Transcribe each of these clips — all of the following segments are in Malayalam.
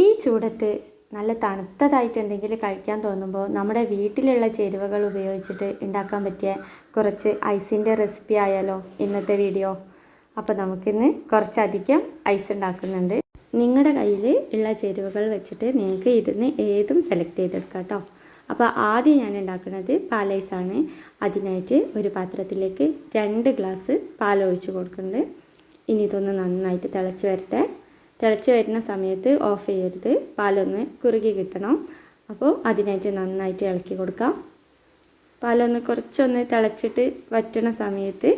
ഈ ചൂടത്ത് നല്ല തണുത്തതായിട്ട് എന്തെങ്കിലും കഴിക്കാൻ തോന്നുമ്പോൾ നമ്മുടെ വീട്ടിലുള്ള ചേരുവകൾ ഉപയോഗിച്ചിട്ട് ഉണ്ടാക്കാൻ പറ്റിയ കുറച്ച് ഐസിന്റെ റെസിപ്പി ആയാലോ ഇന്നത്തെ വീഡിയോ. അപ്പോൾ നമുക്കിന്ന് കുറച്ചധികം ഐസ് ഉണ്ടാക്കുന്നുണ്ട്. നിങ്ങളുടെ കയ്യിൽ ഉള്ള ചേരുവകൾ വെച്ചിട്ട് നിങ്ങൾക്ക് ഇതിന് ഏതും സെലക്ട് ചെയ്തെടുക്കാം കേട്ടോ. അപ്പോൾ ആദ്യം ഞാൻ ഉണ്ടാക്കുന്നത് പാലൈസാണ് അതിനായിട്ട് ഒരു പാത്രത്തിലേക്ക് രണ്ട് ഗ്ലാസ് പാൽ ഒഴിച്ച് കൊടുക്കുന്നുണ്ട്. ഇനി ഇതൊന്ന് നന്നായിട്ട് തിളച്ച് വരട്ടെ. തിളച്ച് വരുന്ന സമയത്ത് ഓഫ് ചെയ്യരുത്. പാലൊന്ന് കുറുകി കിട്ടണം. അപ്പോൾ അതിനായിട്ട് നന്നായിട്ട് ഇളക്കി കൊടുക്കാം. പാലൊന്ന് കുറച്ചൊന്ന് തിളച്ചിട്ട് വറ്റണ സമയത്ത്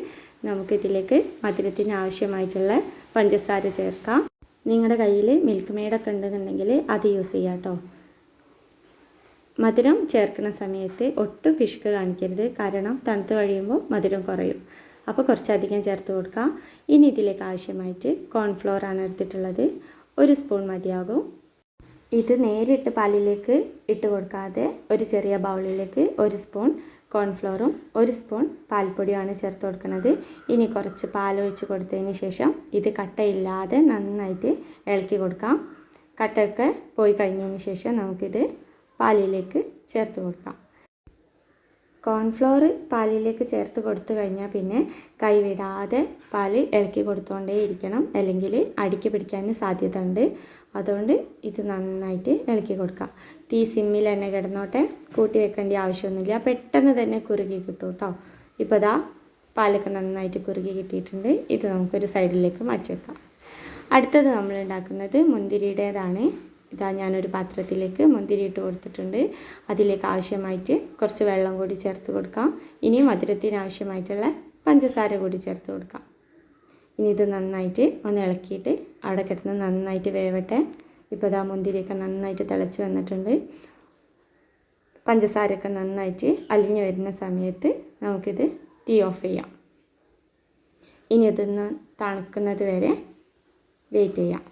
നമുക്കിതിലേക്ക് മധുരത്തിന് ആവശ്യമായിട്ടുള്ള പഞ്ചസാര ചേർക്കാം. നിങ്ങളുടെ കയ്യിൽ മിൽക്ക് മെയ്ഡൊക്കെ ഉണ്ടെന്നുണ്ടെങ്കിൽ അത് യൂസ് ചെയ്യാം മധുരം ചേർക്കുന്ന സമയത്ത് ഒട്ടും ഫിഷ്ക്ക് കാണിക്കരുത്. കാരണം തണുത്ത് കഴിയുമ്പോൾ മധുരം കുറയും. അപ്പോൾ കുറച്ചധികം ചേർത്ത് കൊടുക്കാം. ഇനി ഇതിലേക്ക് ആവശ്യമായിട്ട് കോൺഫ്ലോർ ആണ് എടുത്തിട്ടുള്ളത്. ഒരു സ്പൂൺ മതിയാകും. ഇത് നേരിട്ട് പാലിലേക്ക് ഇട്ട് കൊടുക്കാതെ ഒരു ചെറിയ ബൗളിലേക്ക് ഒരു സ്പൂൺ കോൺഫ്ലോറും ഒരു സ്പൂൺ പാൽപ്പൊടിയുമാണ് ചേർത്ത് കൊടുക്കുന്നത്. ഇനി കുറച്ച് പാലൊഴിച്ച് കൊടുത്തതിന് ശേഷം ഇത് കട്ടയില്ലാതെ നന്നായിട്ട് ഇളക്കി കൊടുക്കാം. കട്ടയൊക്കെ പോയി കഴിഞ്ഞതിന് ശേഷം നമുക്കിത് പാലിലേക്ക് ചേർത്ത് കൊടുക്കാം. കോൺഫ്ലോർ പാലിലേക്ക് ചേർത്ത് കൊടുത്തു കഴിഞ്ഞാൽ പിന്നെ കൈവിടാതെ പാൽ ഇളക്കി കൊടുത്തുകൊണ്ടേ ഇരിക്കണം. അല്ലെങ്കിൽ അടിക്ക് പിടിക്കാൻ സാധ്യത ഉണ്ട് അതുകൊണ്ട് ഇത് നന്നായിട്ട് ഇളക്കി കൊടുക്കാം. തീ സിമ്മിൽ തന്നെ കിടന്നോട്ടെ. കൂട്ടി വെക്കേണ്ട ആവശ്യമൊന്നുമില്ല. പെട്ടെന്ന് തന്നെ കുറുകി കിട്ടും കേട്ടോ. ഇപ്പോൾ ദാ പാലൊക്കെ നന്നായിട്ട് കുറുകി കിട്ടിയിട്ടുണ്ട്. ഇത് നമുക്കൊരു സൈഡിലേക്ക് മാറ്റി വെക്കാം. അടുത്തത് നമ്മൾ ഉണ്ടാക്കുന്നത് മുന്തിരിയുടേതാണ്. ഇതാ ഞാനൊരു പാത്രത്തിലേക്ക് മുന്തിരി ഇട്ട് കൊടുത്തിട്ടുണ്ട്. അതിലേക്ക് ആവശ്യമായിട്ട് കുറച്ച് വെള്ളം കൂടി ചേർത്ത് കൊടുക്കാം. ഇനി മധുരത്തിന് ആവശ്യമായിട്ടുള്ള പഞ്ചസാര കൂടി ചേർത്ത് കൊടുക്കാം. ഇനി ഇത് നന്നായിട്ട് ഒന്ന് ഇളക്കിയിട്ട് അവിടെ കിടന്ന് നന്നായിട്ട് വേവട്ടെ. ഇപ്പോൾ ഇതാ മുന്തിരിയൊക്കെ നന്നായിട്ട് തിളച്ച് വന്നിട്ടുണ്ട്. പഞ്ചസാരയൊക്കെ നന്നായിട്ട് അലിഞ്ഞു വരുന്ന സമയത്ത് നമുക്കിത് തീ ഓഫ് ചെയ്യാം. ഇനി ഇതൊന്ന് തണുക്കുന്നത് വരെ വെയിറ്റ് ചെയ്യാം.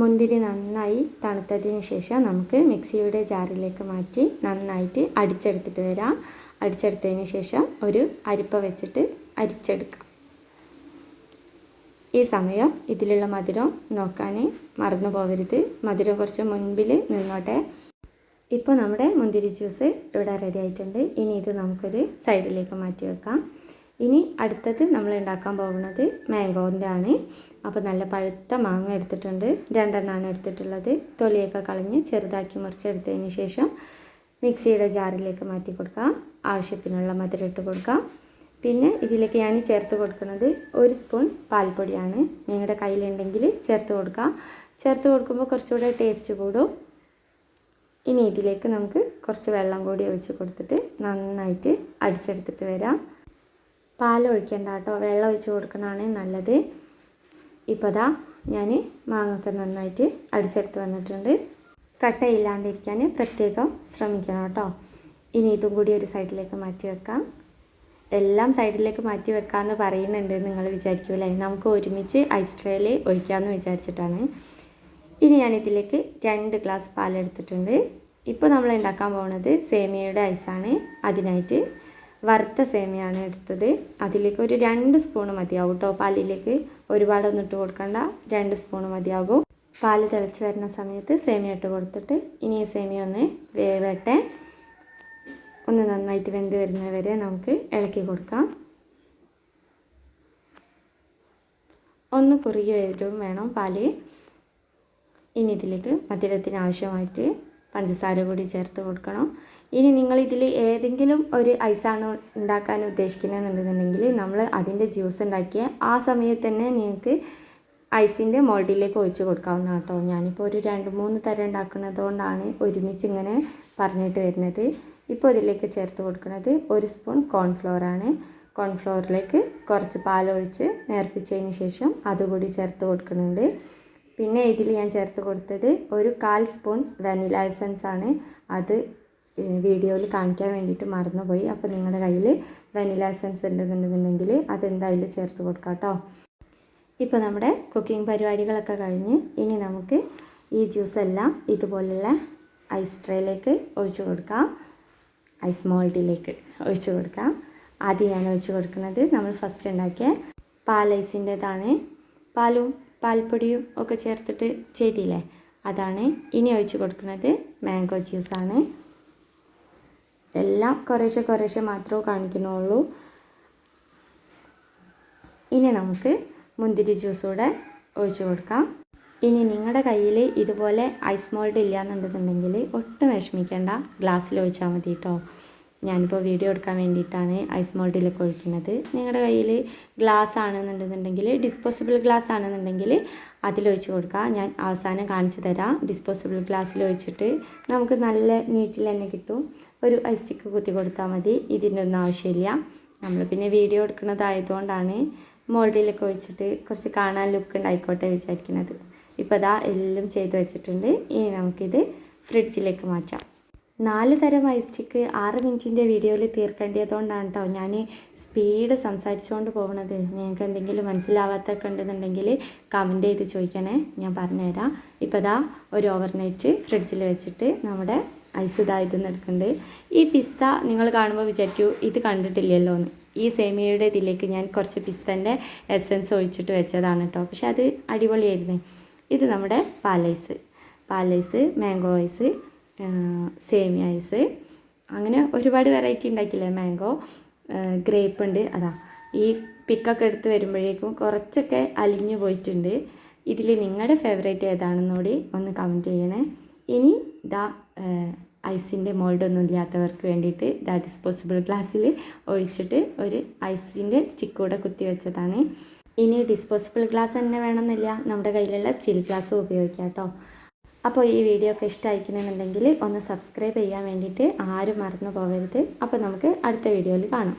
മുന്തിരി നന്നായി തണുത്തതിന് ശേഷം നമുക്ക് മിക്സിയുടെ ജാറിലേക്ക് മാറ്റി നന്നായിട്ട് അടിച്ചെടുത്തിട്ട് വരാം. അടിച്ചെടുത്തതിന് ശേഷം ഒരു അരിപ്പ വെച്ചിട്ട് അരിച്ചെടുക്കാം. ഈ സമയം ഇതിലുള്ള മധുരം നോക്കാൻ മറന്നു പോകരുത്. മധുരം കുറച്ച് മുൻപിൽ നിന്നോട്ടെ. ഇപ്പോൾ നമ്മുടെ മുന്തിരി ജ്യൂസ് ഇവിടെ റെഡി ആയിട്ടുണ്ട്. ഇനി ഇത് നമുക്കൊരു സൈഡിലേക്ക് മാറ്റി വെക്കാം. ഇനി അടുത്തത് നമ്മൾ ഉണ്ടാക്കാൻ പോകുന്നത് മാംഗോന്റെ ആണ് അപ്പോൾ നല്ല പഴുത്ത മാങ്ങ എടുത്തിട്ടുണ്ട്. രണ്ടെണ്ണമാണ് എടുത്തിട്ടുള്ളത്. തൊലിയൊക്കെ കളഞ്ഞ് ചെറുതാക്കി മുറിച്ചെടുത്തതിന് ശേഷം മിക്സിയുടെ ജാറിലേക്ക് മാറ്റി കൊടുക്കാം. ആവശ്യത്തിനുള്ള മധുരം ഇട്ട് കൊടുക്കാം. പിന്നെ ഇതിലേക്ക് ഞാൻ ചേർത്ത് കൊടുക്കുന്നത് ഒരു സ്പൂൺ പാൽപ്പൊടിയാണ്. നിങ്ങളുടെ കയ്യിലുണ്ടെങ്കിൽ ചേർത്ത് കൊടുക്കാം. ചേർത്ത് കൊടുക്കുമ്പോൾ കുറച്ചുകൂടെ ടേസ്റ്റ് കൂടും. ഇനി ഇതിലേക്ക് നമുക്ക് കുറച്ച് വെള്ളം കൂടി ഒഴിച്ച് കൊടുത്തിട്ട് നന്നായിട്ട് അടിച്ചെടുത്തിട്ട് വരാം. പാൽ ഒഴിക്കേണ്ട കേട്ടോ വെള്ളം ഒഴിച്ച് കൊടുക്കണതാണ് നല്ലത്. ഇപ്പോൾ ദാ ഞാൻ മാങ്ങൊക്കെ നന്നായിട്ട് അടിച്ചെടുത്ത് വന്നിട്ടുണ്ട്. കട്ടയില്ലാണ്ടിരിക്കാൻ പ്രത്യേകം ശ്രമിക്കണം കേട്ടോ. ഇനി ഇതും കൂടി ഒരു സൈഡിലേക്ക് മാറ്റി വെക്കാം. എല്ലാം സൈഡിലേക്ക് മാറ്റി വെക്കാമെന്ന് പറയുന്നുണ്ട് നിങ്ങൾ വിചാരിക്കൂലേ? നമുക്ക് ഒരുമിച്ച് ഐസ് ട്രേയിൽ ഒഴിക്കാമെന്ന് വിചാരിച്ചിട്ടാണ്. ഇനി ഞാനിതിലേക്ക് രണ്ട് ഗ്ലാസ് പാലെടുത്തിട്ടുണ്ട്. ഇപ്പോൾ നമ്മൾ ഉണ്ടാക്കാൻ പോകുന്നത് സേമിയയുടെ ഐസാണ്. അതിനായിട്ട് വറുത്ത സേമിയാണ് എടുത്തത്. അതിലേക്ക് ഒരു രണ്ട് സ്പൂൺ മതിയാവും കേട്ടോ. പാലിലേക്ക് ഒരുപാടൊന്നും ഇട്ട് കൊടുക്കണ്ട. രണ്ട് സ്പൂൺ മതിയാകും. പാൽ തിളച്ച് വരുന്ന സമയത്ത് സേമിയ ഇട്ട് കൊടുത്തിട്ട് ഇനി സേമിയ ഒന്ന് വേവട്ടെ. ഒന്ന് നന്നായിട്ട് വെന്ത് വരുന്നവരെ നമുക്ക് ഇളക്കി കൊടുക്കാം. ഒന്ന് കുറുകി വരും വേണം പാൽ. ഇനി ഇതിലേക്ക് മധുരത്തിന് ആവശ്യമായിട്ട് പഞ്ചസാര കൂടി ചേർത്ത് കൊടുക്കണം. ഇനി നിങ്ങൾ ഇതിൽ ഏതെങ്കിലും ഒരു ഐസാണ് ഉണ്ടാക്കാൻ ഉദ്ദേശിക്കുന്നതെന്നുണ്ടെന്നുണ്ടെങ്കിൽ നമ്മൾ അതിന്റെ ജ്യൂസ് ഉണ്ടാക്കിയ ആ സമയത്ത് തന്നെ നിങ്ങൾക്ക് ഐസിന്റെ മോൾഡിലേക്ക് ഒഴിച്ച് കൊടുക്കാവുന്ന കേട്ടോ. ഞാനിപ്പോൾ ഒരു രണ്ട് മൂന്ന് തരം ഉണ്ടാക്കുന്നത് കൊണ്ടാണ് ഒരുമിച്ച് ഇങ്ങനെ പറഞ്ഞിട്ട് വരുന്നത്. ഇപ്പോൾ ഇതിലേക്ക് ചേർത്ത് കൊടുക്കുന്നത് ഒരു സ്പൂൺ കോൺഫ്ലോറാണ് കോൺഫ്ലോറിലേക്ക് കുറച്ച് പാലൊഴിച്ച് നേർപ്പിച്ചതിന് ശേഷം അതുകൂടി ചേർത്ത് കൊടുക്കുന്നുണ്ട്. പിന്നെ ഇതിൽ ഞാൻ ചേർത്ത് കൊടുത്തത് ഒരു കാൽ സ്പൂൺ വനില എസൻസ് ആണ്. അത് വീഡിയോയിൽ കാണിക്കാൻ വേണ്ടിയിട്ട് മറന്നുപോയി. അപ്പോൾ നിങ്ങളുടെ കയ്യിൽ വെനില എസൻസ് ഉണ്ടെന്നുണ്ടെങ്കിൽ അതെന്തായാലും ചേർത്ത് കൊടുക്കാം കേട്ടോ. ഇപ്പോൾ നമ്മുടെ കുക്കിംഗ് പരിപാടികളൊക്കെ കഴിഞ്ഞ് ഇനി നമുക്ക് ഈ ജ്യൂസ് എല്ലാം ഇതുപോലുള്ള ഐസ് ട്രേയിലേക്ക് ഒഴിച്ചു കൊടുക്കാം. ഐസ് മോൾഡിലേക്ക് ഒഴിച്ചു കൊടുക്കാം. ആദ്യം ഞാൻ ഒഴിച്ചു കൊടുക്കുന്നത് നമ്മൾ ഫസ്റ്റ് ഉണ്ടാക്കിയ പാൽ പാലും പാൽപ്പൊടിയും ഒക്കെ ചേർത്തിട്ട് ചെയ്തില്ലേ? അതാണ് ഇനി ഒഴിച്ചു കൊടുക്കുന്നത് മാംഗോ ജ്യൂസാണ് എല്ലാം കുറേശ്ശെ കുറേശ്ശെ മാത്രമേ കാണിക്കുന്നുള്ളൂ. ഇനി നമുക്ക് മുന്തിരി ജ്യൂസ് കൂടെ ഒഴിച്ച് കൊടുക്കാം. ഇനി നിങ്ങളുടെ കയ്യിൽ ഇതുപോലെ ഐസ് മോൾഡ് ഇല്ല എന്നുണ്ടെന്നുണ്ടെങ്കിൽ ഒട്ടും വിഷമിക്കേണ്ട. ഗ്ലാസ്സിൽ ഒഴിച്ചാൽ മതി കേട്ടോ ഞാനിപ്പോൾ വീഡിയോ എടുക്കാൻ വേണ്ടിയിട്ടാണ് ഐസ് മോൾഡിലൊക്കെ ഒഴിക്കുന്നത്. നിങ്ങളുടെ കയ്യിൽ ഗ്ലാസ് ആണെന്നുണ്ടെന്നുണ്ടെങ്കിൽ ഡിസ്പോസിബിൾ ഗ്ലാസ് ആണെന്നുണ്ടെങ്കിൽ അതിലൊഴിച്ച് കൊടുക്കുക ഞാൻ അവസാനം കാണിച്ചു തരാം. ഡിസ്പോസിബിൾ ഗ്ലാസ്സിൽ ഒഴിച്ചിട്ട് നമുക്ക് നല്ല നീറ്റിൽ തന്നെ കിട്ടും. ഒരു ഐസ് സ്റ്റിക്ക് കുത്തി കൊടുത്താൽ മതി. ഇതിന്റെ ഒന്നും ആവശ്യമില്ല. നമ്മൾ പിന്നെ വീഡിയോ എടുക്കുന്നതായതുകൊണ്ടാണ് മോൾഡിലൊക്കെ ഒഴിച്ചിട്ട് കുറച്ച് കാണാൻ ലുക്ക് ഉണ്ടായിക്കോട്ടെ വിചാരിക്കുന്നത്. ഇപ്പോൾ അതാ എല്ലാം ചെയ്ത് വെച്ചിട്ടുണ്ട്. ഇനി നമുക്കിത് ഫ്രിഡ്ജിലേക്ക് മാറ്റാം. നാല് തരം ഐസ്റ്റിക്ക് സ്റ്റിക്ക് ആറ് മിനിറ്റിന്റെ വീഡിയോയിൽ തീർക്കേണ്ടതുകൊണ്ടാണ് കേട്ടോ ഞാൻ സ്പീഡ് സംസാരിച്ചുകൊണ്ട് പോകുന്നത് നിങ്ങൾക്ക് എന്തെങ്കിലും മനസ്സിലാവാത്തൊക്കെ ഉണ്ടെന്നുണ്ടെങ്കിൽ കമന്റ് ചെയ്ത് ചോദിക്കണേ. ഞാൻ പറഞ്ഞുതരാം. ഇപ്പോൾ ഇതാ ഒരു ഓവർനൈറ്റ് ഫ്രിഡ്ജിൽ വെച്ചിട്ട് നമ്മുടെ ഐസ് ഇതായതെന്ന് എടുക്കുന്നുണ്ട് ഈ പിസ്ത നിങ്ങൾ കാണുമ്പോൾ വിചാരിക്കൂ ഇത് കണ്ടിട്ടില്ലല്ലോ എന്ന് ഈ സേമിയയുടെ ഇതിലേക്ക് ഞാൻ കുറച്ച് പിസ്തന്റെ എസൻസ് ഒഴിച്ചിട്ട് വെച്ചതാണ് കേട്ടോ പക്ഷെ അത് അടിപൊളിയായിരുന്നു. ഇത് നമ്മുടെ പാലൈസ്. പാലൈസ് മാംഗോ ഐസ് സേമിയ ഐസ്. അങ്ങനെ ഒരുപാട് വെറൈറ്റി ഉണ്ടാക്കില്ലേ മാംഗോ? ഗ്രേപ്പ് ഉണ്ട്. അതാ. ഈ പിക്കൊക്കെ എടുത്ത് വരുമ്പോഴേക്കും കുറച്ചൊക്കെ അലിഞ്ഞു പോയിട്ടുണ്ട്. ഇതിൽ നിങ്ങളുടെ ഫേവറേറ്റ് ഏതാണെന്നുകൂടി ഒന്ന് കമന്റ് ചെയ്യണേ. ഇനി ഇതാ ഐസിന്റെ മോൾഡൊന്നും ഇല്ലാത്തവർക്ക് വേണ്ടിയിട്ട് ഇതാ ഡിസ്പോസിബിൾ ഗ്ലാസ്സിൽ ഒഴിച്ചിട്ട് ഒരു ഐസിന്റെ സ്റ്റിക്ക് കൂടെ കുത്തി വെച്ചതാണ്. ഇനി ഡിസ്പോസിബിൾ ഗ്ലാസ് തന്നെ വേണമെന്നില്ല. നമ്മുടെ കയ്യിലുള്ള സ്റ്റീൽ ഗ്ലാസ്സും ഉപയോഗിക്കാം കേട്ടോ. അപ്പോൾ ഈ വീഡിയോ ഒക്കെ ഇഷ്ടമായിരിക്കണമെന്നുണ്ടെങ്കിൽ ഒന്ന് സബ്സ്ക്രൈബ് ചെയ്യാൻ വേണ്ടിയിട്ട് ആരും മറന്നു പോകരുത്. അപ്പോൾ നമുക്ക് അടുത്ത വീഡിയോയിൽ കാണാം.